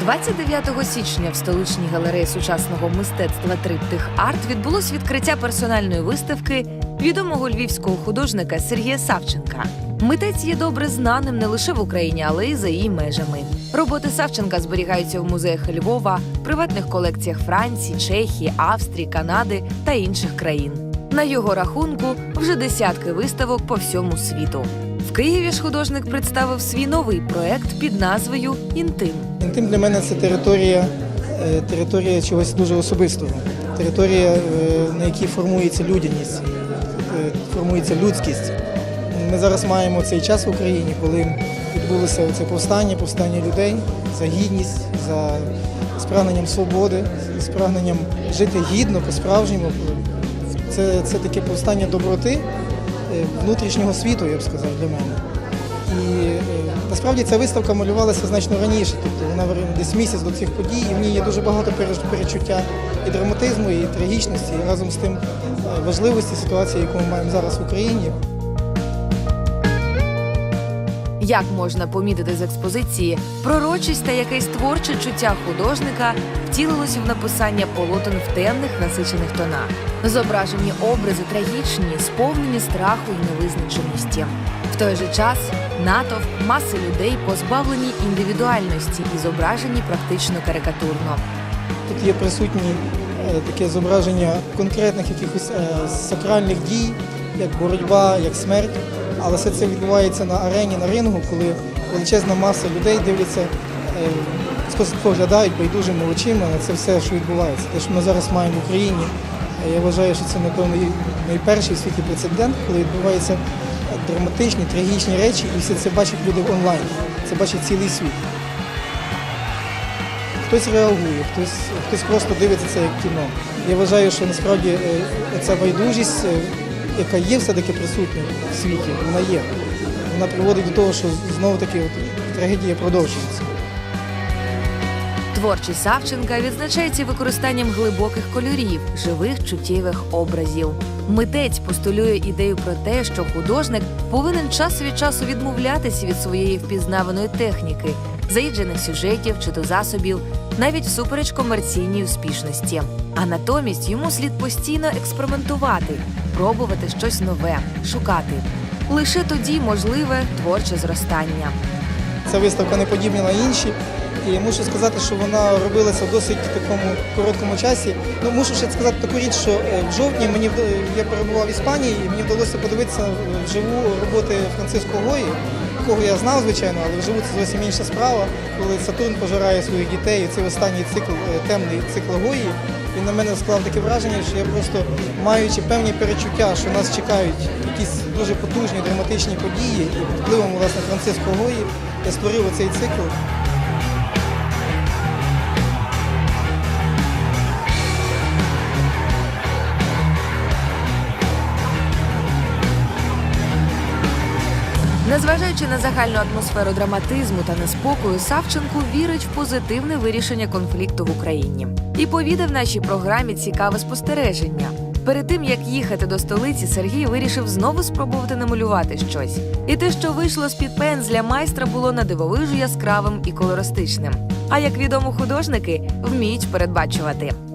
29 січня в столичній галереї сучасного мистецтва Триптих Арт відбулось відкриття персональної виставки відомого львівського художника Сергія Савченка. Митець є добре знаним не лише в Україні, але й за її межами. Роботи Савченка зберігаються в музеях Львова, приватних колекціях Франції, Чехії, Австрії, Канади та інших країн. На його рахунку вже десятки виставок по всьому світу. Києві ж художник представив свій новий проект під назвою Інтим. Інтим для мене це територія, е, територія чогось дуже особистого, територія, е, на якій формується людяність, е, формується людськість. Ми зараз маємо цей час в Україні, коли відбулося це повстання, повстання людей за гідність, за з прагненням свободи, з прагненням жити гідно, по-справжньому. Це, це таке повстання доброти внутрішнього світу, я б сказав, для мене. І е, насправді ця виставка малювалася значно раніше, тобто вона десь місяць до цих подій, і в ній є дуже багато перечуття і драматизму, і трагічності, і разом з тим е, важливості ситуації, яку ми маємо зараз в Україні. Як можна помітити з експозиції, пророчість та якесь творче чуття художника втілилося в написання полотен в темних насичених тонах. Зображені образи трагічні, сповнені страху і невизначеності. В той же час натовп маси людей позбавлені індивідуальності і зображені практично карикатурно. Тут є присутні е, таке зображення конкретних якихось е, сакральних дій, як боротьба, як смерть. Але все це відбувається на арені, на рингу, коли величезна маса людей дивляться, е, споглядають байдужими очима на це все, що відбувається. Те, що ми зараз маємо в Україні, е, я вважаю, що це напевно найперший в світі прецедент, коли відбуваються драматичні, трагічні речі, і все це бачать люди онлайн. Це бачить цілий світ. Хтось реагує, хтось, хтось просто дивиться це як кіно. Я вважаю, що насправді е, ця байдужість, яка є все-таки присутня в світі, вона є. Вона приводить до того, що знову таки трагедія продовжується. Творчість Савченка відзначається використанням глибоких кольорів, живих чуттєвих образів. Митець постулює ідею про те, що художник повинен час від часу відмовлятися від своєї впізнаваної техніки, заїджених сюжетів чи то засобів, навіть всупереч комерційній успішності. А натомість йому слід постійно експериментувати, пробувати щось нове, шукати. Лише тоді можливе творче зростання. Ця виставка не подібна на інші. І мушу сказати, що вона робилася в досить такому короткому часі. Ну, мушу ще сказати таку річ, що е, в жовтні мені я перебував в Іспанії, і мені вдалося подивитися вживу роботи Франциско Гої, кого я знав, звичайно, але вживу це зовсім інша справа, коли Сатурн пожирає своїх дітей. І Це останній цикл, е, темний цикл Гої. Він на мене склав таке враження, що я просто маючи певні перечуття, що нас чекають якісь дуже потужні драматичні події, і впливом власне Франциско Гої я створив оцей цикл. Незважаючи на загальну атмосферу драматизму та неспокою, Савченко вірить в позитивне вирішення конфлікту в Україні і повідав нашій програмі цікаве спостереження. Перед тим як їхати до столиці, Сергій вирішив знову спробувати намалювати щось. І те, що вийшло з під пензля майстра, було надивовижу яскравим і колористичним. А як відомо, художники вміють передбачувати.